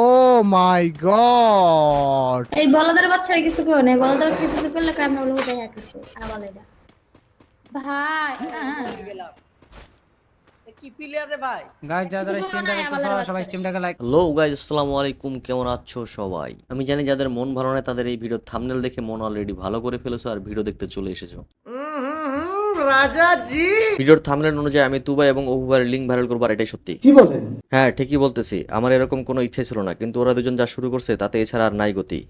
ও মাই god. এই বলদের বাচ্চারা কিছু কেউ নেই আলাইকুম কেমন আছো সবাই? আমি জানি যাদের মন ভালো না তাদের এই ভিডিও থামনেল দেখে মন অলরেডি ভালো করে ফেলেছো আর ভিডিও দেখতে চলে এসেছ। ভিডিওর থাম্বনেল অনুযায়ী আমি তুবা এবং অহুবার লিঙ্ক ভাইরাল করব আর এটাই সত্যি। কি বলেন? হ্যাঁ ঠিকই বলতেছি। আমার এরকম কোনো ইচ্ছে ছিল না কিন্তু ওরা দুজন যা শুরু করছে তাতে এছাড়া আর নাই গতি।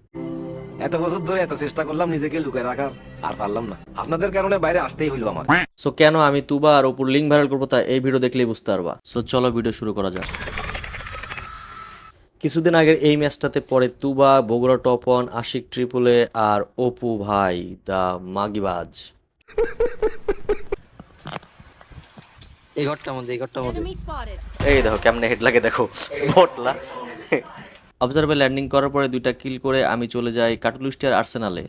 এত বছর ধরে এত চেষ্টা করলাম নিজেকে লুকায় রাখার আর পারলাম না। আপনাদের কারণে বাইরে আসতেই হইল আমার। সো কেন আমি তুবা আর অপুর লিঙ্ক ভাইরাল করব তা এই ভিডিও দেখলেই বুঝতে পারবা। সো চলো ভিডিও শুরু করা যাক। কিছুদিন আগের এই ম্যাচটাতে পরে তুবা বগুড়া টপন আশিক ট্রিপলে আর অপু ভাই দা মাগিবাজ। এই ঘরটার মধ্যে এই ঘরটার মধ্যে এই দেখো কেমনে হেড লাগে দেখো বটলা অবজার্ভে ল্যান্ডিং করার পরে দুইটা কিল করে আমি চলে যাই কাটুলিস্টিয়ার আর্সেনালে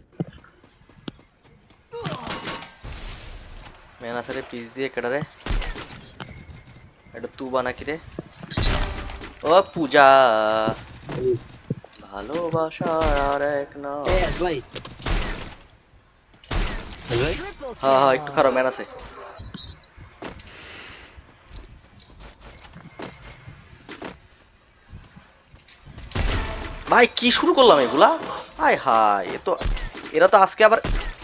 ম্যান আসারে পিচ দিয়ে কেটারে এটা তুবা নাকি রে? ও পূজা। ভালোবাসার আর এক না হ্যাঁ হ্যাঁ একটু খারাপ ম্যান আছে। ভাই কি শুরু করলাম এগুলা? হাই হাই এ তো এরা তো আজকে আবার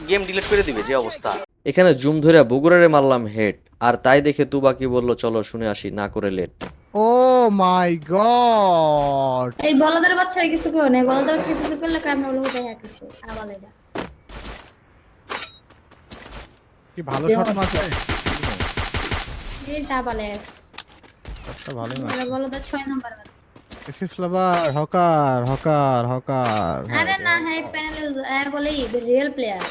গেম ডিলিট করে দিবে যে অবস্থা। এখানে জুম ধরে বগুড়ারে মারলাম হেড আর তাই দেখে তুবা কি বলল চলো শুনে আসি না করে লেট ও মাই গড! এই বলদের বাচ্চারা কিছু কেউ নেই বলদের বাচ্চা কিছু করলে কারণ হলো ওটাই কিছু আর বলে এটা কি ভালো শট মারছে? এই যা বলে ভালোই মারছে। বলদের ছয় নম্বর লাভার হকার হকার হকার আরে না হ্যাঁ প্যানেলে বলে রিয়েল প্লেয়ার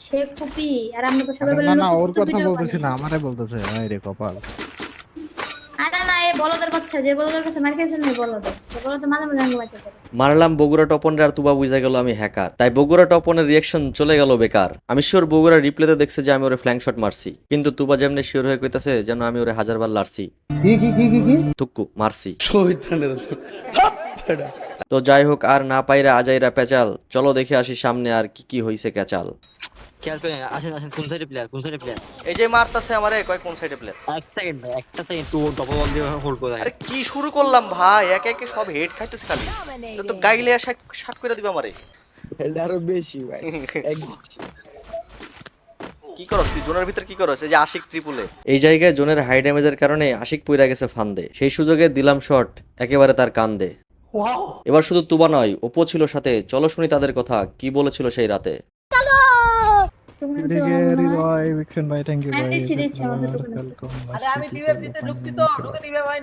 সে কপি আর আমরা তো সবাই বলে না ওর কথা বলতেছি না। আমারে বলতেছে কপাল আরে না বলদের কথা যে বলদের কাছে মার খেয়েছে না বলদের বলদের মাঝে মাঝে বাচ্চা করে মারলাম বগুড়া টপনের আর তুবা বুঝা গেল আমি হ্যাকার। তাই বগুড়া টপনের রিয়াকশন চলে গেল বেকার। আমি শিওর বগুড়া রিপ্লেতে দেখছে যে আমি ওরে ফ্ল্যাঙ্ক শট মারছি। কিন্তু তুবা যেমনি শিওর হয়ে কইতাছে যেন আমি ওরে হাজারবার লারছি। কি কি কি কি কি? তুক্কু মারছি। তো যাই হোক আর না পাইরা আজাইরা পেঁচাল। চলো দেখে আসি সামনে আর কি কি হইছে ক্যাচাল। খেয়াল করে? আসেন আসেন কোন সাইডে প্লেয়ার কোন সাইডে প্লেয়ার এই যে মারতাছে আমারে কয় কোন সাইডে প্লেয়ার এক সেকেন্ড ভাই একটা সেকেন্ড তুই ডবল বল দিয়ে হোল্ড করে আরে কি শুরু করলাম ভাই একে একে সব হেড খাইতেছে খালি। তো গাইলে করে দিবে আমারে। এটা আরও বেশি ভাই কি তুই? জোনের ভিতর কি এই যে আশিক ট্রিপুলে এই জায়গায় জোনের হাই ড্যামেজের কারণে আশিক পইরা গেছে ফান্দে। সেই সুযোগে দিলাম শট একেবারে তার কান্দে। এবার শুধু তুবা নয় ওপো ছিল সাথে চলো শুনি তাদের কথা কি বলেছিল সেই রাতে। তুমি তো দিকে হৃদয় বিক্রম ভাই থ্যাংক ইউ আমি ভাই দিচ্ছি, দিচ্ছি, আমার তো টুকুন আছে। আরে আমি দিবে দিতে ঢুকছি তো ঢুকে দিবে ভাই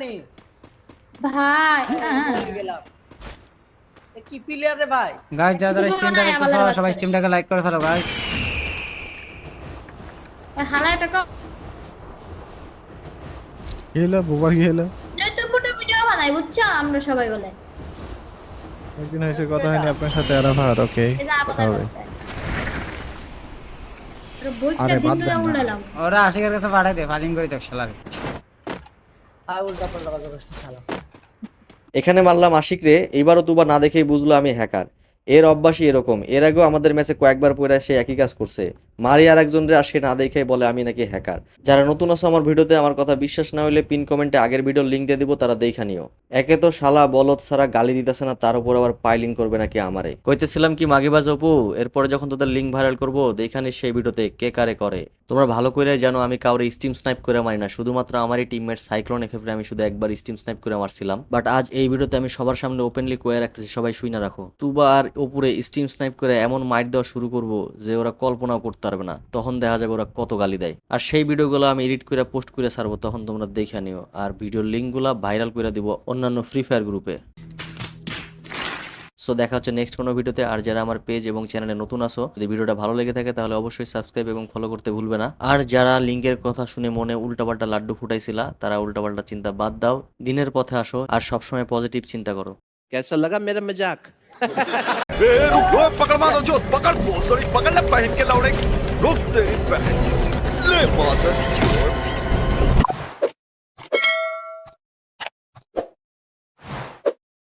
ভাই আহ, গেলাম। এ কি প্লেয়ার রে ভাই? গাইস যারা যারা কিছু স্ট্রিমটা নাই, দেখতেছো আমাদের সবাই স্ট্রিমটাকে লাইক করে ফেলো গাইস ওই টাকা গেল বুবার গেল নতুন মোটো ভিডিও বানাই বুঝছ? আমরা সবাই বলে। একদিন হয়েছে কথা হয়নি আপনার সাথে আরাফাত ওকে আরে আরে বাদ ওরা আশিকের কাছে পাঠাই দে ফালিং করে দেখ শালা উল্টা পাল্টা কথা কষ্ট শালা। এখানে মারলাম আশিক রে এবারও তুবা না দেখেই বুঝলো আমি হ্যাকার। এর অভ্যাসই এরকম এর আগেও আমাদের ম্যাচে কয়েকবার পরে সে একই কাজ করছে। মারি আর একজন রে আসে না দেখে বলে আমি নাকি হ্যাকার। যারা নতুন আছে আমার ভিডিওতে আমার কথা বিশ্বাস না হলে পিন কমেন্টে আগের ভিডিওর লিঙ্ক দিয়ে দিব, তারা দেখা নিও। একে তো শালা বলদ ছাড়া গালি দিতেছে না, তার উপর আবার পাইলিং করবে নাকি আমারে। কইতেছিলাম কি মাগিবাজ অপু এরপরে যখন তোদের লিঙ্ক ভাইরাল করব দেখানি সেই ভিডিওতে কে কারে করে। তোমরা ভালো করে জানো, আমি কাউরে স্টিম স্নাইপ করে মারি না। শুধুমাত্র আমারই টিমমেট সাইক্লোন এফএফে আমি শুধু একবার স্টিম স্নাইপ করে মারছিলাম। বাট আজ এই ভিডিওতে আমি সবার সামনে ওপেনলি কয়ে রাখতেছি, সবাই শুই না রাখো। তুবা আর ওপরে স্টিম স্নাইপ করে এমন মাইট দেওয়া শুরু করব যে ওরা কল্পনাও করতে পারবে না। তখন দেখা যাবে ওরা কত গালি দেয়। আর সেই ভিডিওগুলো আমি এডিট করে পোস্ট করে ছাড়বো, তখন তোমরা দেখে নিও। আর ভিডিওর লিঙ্কগুলো ভাইরাল করে দিব অন্যান্য ফ্রি ফায়ার গ্রুপে সো দেখা হচ্ছে নেক্সট কোনো ভিডিওতে। আর যারা আমার পেজ এবং চ্যানেলে নতুন আসো যদি ভিডিওটা ভালো লেগে থাকে, তাহলে অবশ্যই সাবস্ক্রাইব এবং ফলো করতে ভুলবে না। আর যারা লিঙ্কের কথা শুনে মনে উল্টাপাল্টা লাড্ডু ফুটাইছিলা, তারা উল্টাপাল্টা চিন্তা বাদ দাও। দিনের পথে আসো আর সবসময় পজিটিভ চিন্তা করো। কেসা লাগা মেরা মেজাক मज़ाक पकड़ मारो जो पकड़? पकड़ ले, पहन के लौड़े रुक तेरी पहन ले माता